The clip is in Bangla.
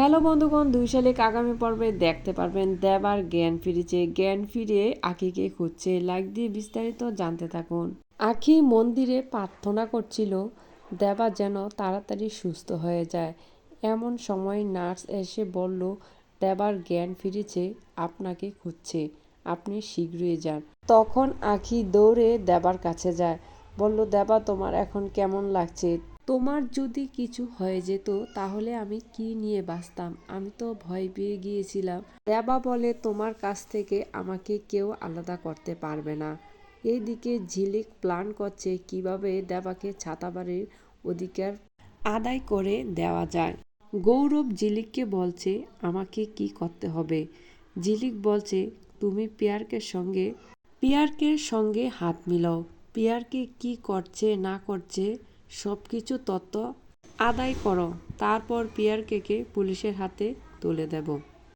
হ্যালো বন্ধুগণ, দুই শালিক আগামী পর্বে দেখতে পারবেন দেবার জ্ঞান ফিরেছে জ্ঞান ফিরে আখিকে খুঁজছে। লাইক দিয়ে বিস্তারিত জানতে থাকুন। আখি মন্দিরে প্রার্থনা করছিল, দেবা যেন তাড়াতাড়ি সুস্থ হয়ে যায়। এমন সময় নার্স এসে বলল দেবার জ্ঞান ফিরেছে আপনাকে খুঁজছে। আপনি শীঘ্রই যান। তখন আখি দৌড়ে দেবার কাছে যায়। বলল, দেবা, তোমার এখন কেমন লাগছে? তোমার যদি কিছু হয়ে যেত, তাহলে আমি কি নিয়ে বাঁচতাম? আমি তো ভয় পেয়ে গিয়েছিলাম। দেবা বলে, তোমার কাছ থেকে আমাকে কেউ আলাদা করতে পারবে না। এইদিকে ঝিলিক প্ল্যান করছে কীভাবে দেবাকে ছাতাবাড়ির অধিকার আদায় করে দেওয়া যায়। গৌরব ঝিলিককে বলছে, আমাকে কি করতে হবে? ঝিলিক বলছে, তুমি পিয়ারকের সঙ্গে পিয়ারকের সঙ্গে হাত মিলাও। পিয়ারকে কি করছে, না করছে সব কিছু তথ্য আদায় করো। তারপর পিয়ারকেকে পুলিশের হাতে তুলে দেব।